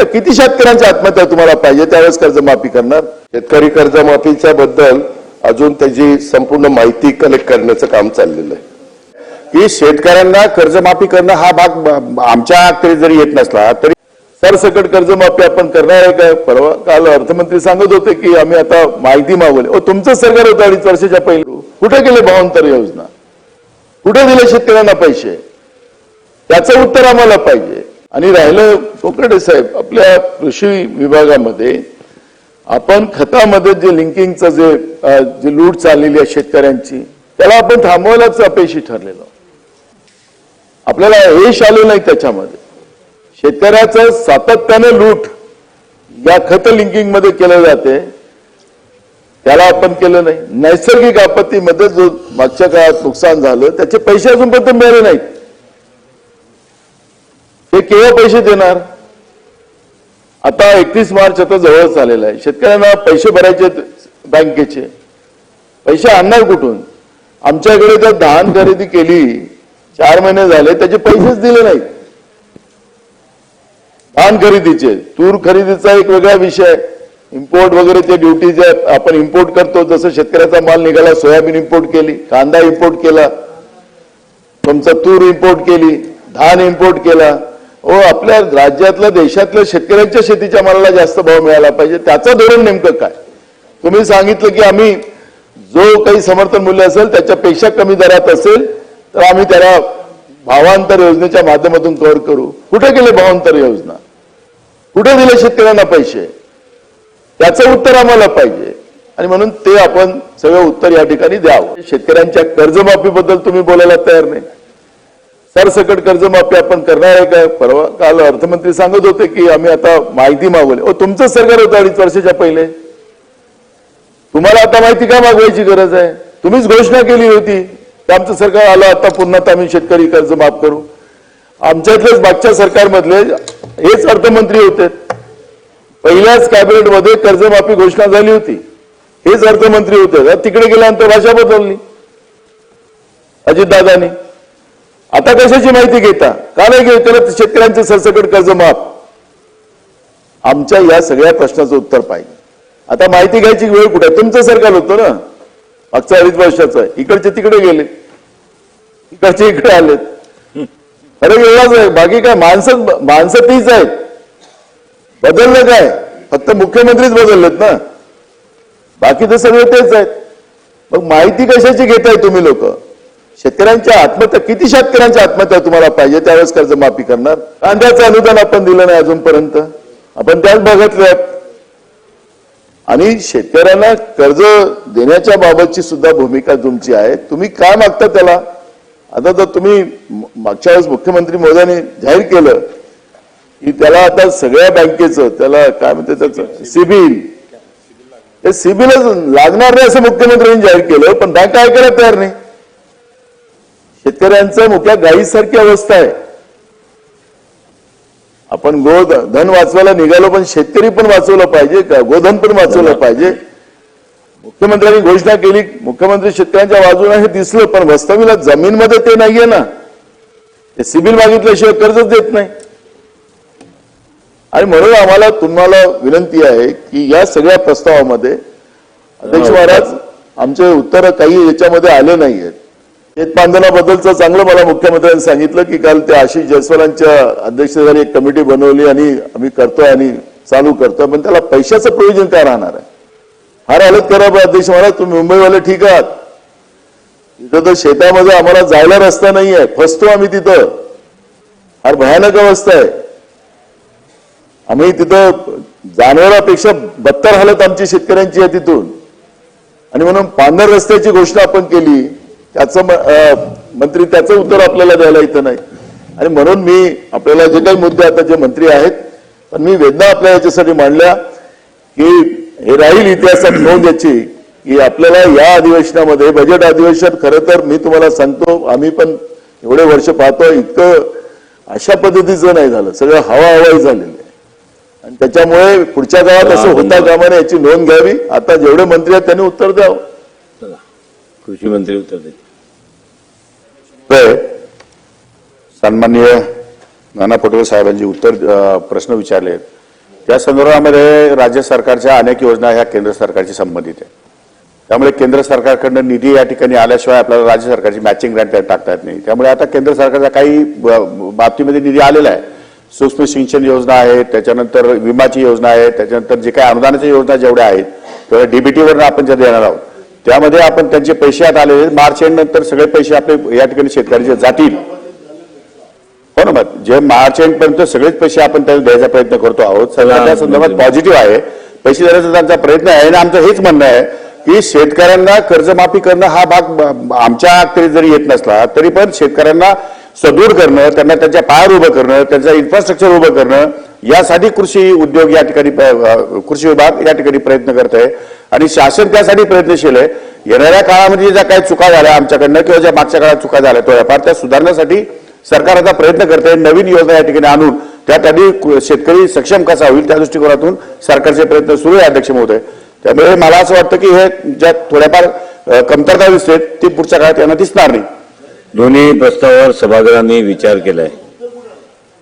तर किती शेतकऱ्यांची आत्महत्या तुम्हाला पाहिजे? त्यावेळेस कर्जमाफी करणार? शेतकरी कर्जमाफीच्या बद्दल अजून त्याची संपूर्ण माहिती कलेक्ट करण्याचं काम चाललेलं आहे. की शेतकऱ्यांना कर्जमाफी करणं हा भाग आमच्या अखेरीस जरी येत नसला तरी सरसकट कर्जमाफी आपण करणार आहे का? परवा काल अर्थमंत्री सांगत होते की आम्ही आता माहिती मागवली. ओ तुमचं सरकार होतं अडीच वर्षाच्या पहिले. कुठे गेले भावांतर योजना? कुठे दिले शेतकऱ्यांना पैसे? त्याचं उत्तर आम्हाला पाहिजे. आणि राहिलं कोकरडे साहेब आपल्या कृषी विभागामध्ये आपण खतामध्ये जे लिंकिंगचं जे जी लूट चाललेली आहे शेतकऱ्यांची त्याला आपण थांबवायलाच अपयशी ठरलेलो. आपल्याला यश आलं नाही त्याच्यामध्ये. शेतकऱ्याचं सातत्याने लूट या खत लिंकिंगमध्ये केलं जाते. त्याला आपण केलं नाही. नैसर्गिक आपत्तीमध्ये जो मागच्या काळात नुकसान झालं त्याचे पैसे अजूनपर्यंत मिळाले नाहीत. ते केव्हा पैसे देणार. आता एकतीस मार्च आता जवळच आलेला आहे. शेतकऱ्यांना पैसे भरायचे बँकेचे. पैसे आणणार कुठून? आमच्याकडे जर धान खरेदी केली चार महिने झाले त्याचे पैसेच दिले नाहीत. धान खरेदीचे तूर खरेदीचा एक वेगळा विषय. आहे इम्पोर्ट वगैरे ते ड्युटी जे आपण इम्पोर्ट करतो जसं शेतकऱ्याचा माल निघाला सोयाबीन इम्पोर्ट केली कांदा इम्पोर्ट केला तुमचा तूर इम्पोर्ट केली धान इम्पोर्ट केला. ओ आपल्या राज्यातल्या देशातल्या शेतकऱ्यांच्या शेतीच्या मालाला जास्त भाव मिळाला पाहिजे. त्याचं धोरण नेमकं काय? तुम्ही सांगितलं की आम्ही जो काही समर्थन मूल्य असेल त्याच्यापेक्षा कमी दरात असेल तर आम्ही त्याला भावांतर योजनेच्या माध्यमातून कव्हर करू. कुठे गेले भावांतर योजना? कुठे दिले शेतकऱ्यांना पैसे? त्याचं उत्तर आम्हाला पाहिजे. आणि म्हणून ते आपण सगळं उत्तर या ठिकाणी द्यावं. शेतकऱ्यांच्या कर्जमाफीबद्दल तुम्ही बोलायला तयार नाही. सरसकट कर्जमाफी आपण करणार आहे का? परवा काल अर्थमंत्री सांगत होते की आम्ही आता माहिती मागवली. ओ तुमचं सरकार होतं अडीच वर्षाच्या पहिले. तुम्हाला आता माहिती का मागवायची गरज आहे? तुम्हीच घोषणा केली होती की आमचं सरकार आलं आता पुन्हा आम्ही शेतकरी कर्ज माफ करू. आमच्यातलेच मागच्या सरकारमधले हेच अर्थमंत्री होते. पहिल्याच कॅबिनेटमध्ये कर्जमाफी घोषणा झाली होती. हेच अर्थमंत्री होते. तिकडे गेल्यानंतर भाषा बदलली. अजितदादांनी. आता कशाची माहिती घेता? का नाही घेऊ? करत शेतकऱ्यांचे सरसकट कर्ज माफ. आमच्या या सगळ्या प्रश्नाचं उत्तर पाहिजे. आता माहिती घ्यायची वेळ कुठे आहे? तुमचं सरकार होतं ना? मागच्या अडीच वर्षाचं. इकडचे तिकडे गेले. इकडचे इकडे आलेत. अरे एवढाच आहे. बाकी काय? माणसं माणसं तीच आहेत. बदललं काय? फक्त मुख्यमंत्रीच बदललेत ना? बाकी तर सगळे तेच आहेत. मग माहिती कशाची घेताय तुम्ही लोक? शेतकऱ्यांच्या आत्महत्या किती शेतकऱ्यांच्या आत्महत्या तुम्हाला पाहिजे? त्यावेळेस कर्जमाफी करणार. कांद्याचं अनुदान आपण दिलं नाही अजूनपर्यंत. आपण त्याच भागातले आणि शेतकऱ्यांना कर्ज देण्याच्या बाबतची सुद्धा भूमिका तुमची आहे. तुम्ही काय मागता त्याला? आता जर तुम्ही मागच्या वेळेस मुख्यमंत्री मोदयांनी जाहीर केलं की त्याला आता सगळ्या बँकेचं त्याला काय म्हणते त्याचं? सिबिल. ते सिबिलच लागणार नाही असं मुख्यमंत्र्यांनी जाहीर केलं पण बँक ऐकायला तयार नाही? शेतकऱ्यांचं मुख्या गायीसारखी अवस्था आहे. आपण गो धन वाचवायला निघालो पण शेतकरी पण वाचवलं पाहिजे का गोधन पण वाचवलं पाहिजे? मुख्यमंत्र्यांनी घोषणा केली मुख्यमंत्री शेतकऱ्यांच्या बाजूने हे दिसलं पण वास्तविकला जमीनमध्ये ते नाहीये ना. ते सिबिल मागितल्याशिवाय कर्जच देत नाही. आणि म्हणून आम्हाला तुम्हाला विनंती आहे की या सगळ्या प्रस्तावामध्ये अध्यक्ष महाराज आमचे उत्तर काही याच्यामध्ये आले नाहीयेत. शेतबांधनाबद्दलचं चांगलं मला मुख्यमंत्र्यांनी सांगितलं की काल त्या आशिष जयस्वालांच्या अध्यक्षतेखाली एक कमिटी बनवली आणि आम्ही करतोय आणि चालू करतोय. पण त्याला पैशाचं प्रयोजन काय राहणार आहे? फार हालत करा बा अध्यक्ष महाराज. तुम्ही मुंबईवाले ठीक आहात. तिथं तर शेतामध्ये आम्हाला जायला रस्ता नाही आहे. फसतो आम्ही तिथं. फार भयानक अवस्था आहे. आम्ही तिथं जानवरापेक्षा बत्तर हालत आमची शेतकऱ्यांची आहे तिथून. आणि म्हणून पांढर रस्त्याची घोषणा आपण केली. त्याचं मंत्री त्याचं उत्तर आपल्याला द्यायला इथं नाही. आणि म्हणून मी आपल्याला जे काही मुद्दे आता जे मंत्री आहेत पण मी वेदना आपल्या याच्यासाठी मांडल्या की हे राहील इतिहासात नोंद याची की आपल्याला या अधिवेशनामध्ये बजेट अधिवेशन खरं तर मी तुम्हाला सांगतो आम्ही पण एवढे वर्ष पाहतो इतकं अशा पद्धतीचं नाही झालं. सगळं हवा हवाई झालेलं आहे. आणि त्याच्यामुळे पुढच्या काळात असं होता कामा नये याची नोंद घ्यावी. आता जेवढे मंत्री आहेत त्यांनी उत्तर द्यावं. कृषी मंत्री उत्तर देतील. सन्माननीय नाना पटोले साहेबांची उत्तर प्रश्न विचारले. त्या संदर्भामध्ये राज्य सरकारच्या अनेक योजना ह्या केंद्र सरकारशी संबंधित आहे त्यामुळे केंद्र सरकारकडनं निधी या ठिकाणी आल्याशिवाय आपल्याला राज्य सरकारची मॅचिंग ग्रँट त्यात टाकता येत नाही. त्यामुळे आता केंद्र सरकारचा काही बाबतीमध्ये निधी आलेला आहे. सूक्ष्म सिंचन योजना आहे त्याच्यानंतर विमाची योजना आहे त्याच्यानंतर जे काही अनुदानाच्या योजना जेवढ्या आहेत तेवढ्या डीबीटीवरनं आपण ज्या देणार आहोत त्यामध्ये आपण त्यांचे पैसे आता आलेले आहेत. मार्च एंड नंतर सगळे पैसे आपले या ठिकाणी शेतकऱ्यांचे जातील. हो ना मग जे मार्च एंड पर्यंत सगळेच पैसे आपण त्याला द्यायचा प्रयत्न करतो आहोत. सरकार त्या संदर्भात पॉझिटिव्ह आहे. पैसे देण्याचा त्यांचा प्रयत्न आहे आणि आमचं हेच म्हणणं आहे की शेतकऱ्यांना कर्जमाफी करणं हा भाग आमच्या अखत्यारीत जरी येत नसला तरी पण शेतकऱ्यांना सदृढ करणं त्यांना त्यांच्या पायावर उभं करणं त्यांचं इन्फ्रास्ट्रक्चर उभं करणं यासाठी कृषी उद्योग या ठिकाणी कृषी विभाग या ठिकाणी प्रयत्न करत आहे आणि शासन त्यासाठी प्रयत्नशील आहे. येणाऱ्या काळामध्ये ज्या काही चुका झाल्या आमच्याकडनं किंवा ज्या मागच्या काळात चुका झाल्या थोड्याफार त्या सुधारण्यासाठी सरकार आता प्रयत्न आहे नवीन योजना या ठिकाणी आणून त्यासाठी कु- शेतकरी सक्षम कसा होईल त्या दृष्टिकोनातून सरकारचे प्रयत्न सुरू आहे अध्यक्ष महोदय. त्यामुळे मला असं वाटतं की हे ज्या थोड्याफार कमतरता दिसते ती पुढच्या काळात यांना दिसणार नाही. दोन्ही प्रस्तावावर सभागृहांनी विचार केलाय.